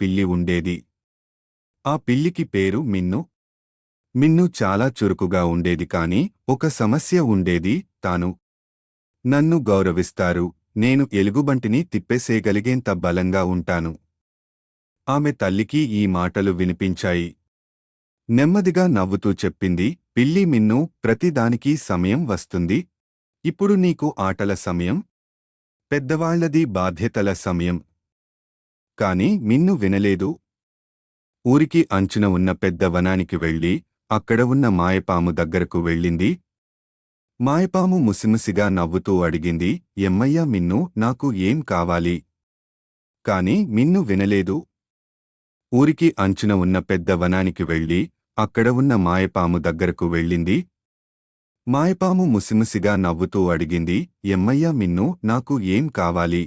పిల్లి ఉండేది. ఆ పిల్లికి పేరు మిన్ను. మిన్ను చాలా చురుకుగా ఉండేది కాని ఒక సమస్య ఉండేది తాను. నన్ను గౌరవిస్తారు నేను ఎలుగుబంటిని తిప్పేసేయగలిగేంత బలంగా ఉంటాను. ఆమె తల్లికి ఈ మాటలు వినిపించాయి. నెమ్మదిగా నవ్వుతూ చెప్పింది పిల్లి మిన్ను ప్రతిదానికి సమయం వస్తుంది. ఇప్పుడు నీకు ఆటల సమయం. పెద్దవాళ్ళది బాధ్యతల సమయం. కాని మిన్ను వినలేదు. ఊరికి అంచున ఉన్న పెద్ద వనానికి వెళ్ళి అక్కడ ఉన్న మాయపాము దగ్గరకు వెళ్ళింది. మాయపాము ముసిముసిగా నవ్వుతూ అడిగింది ఎమ్మయ్యా మిన్ను నాకు ఏం కావాలి? కాని మిన్ను వినలేదు. ఊరికి అంచున ఉన్న పెద్ద వనానికి వెళ్ళి అక్కడ ఉన్న మాయపాము దగ్గరకు వెళ్ళింది. మాయపాము ముసిముసిగా నవ్వుతూ అడిగింది ఎమ్మయ్యా మిన్ను నాకు ఏం కావాలి?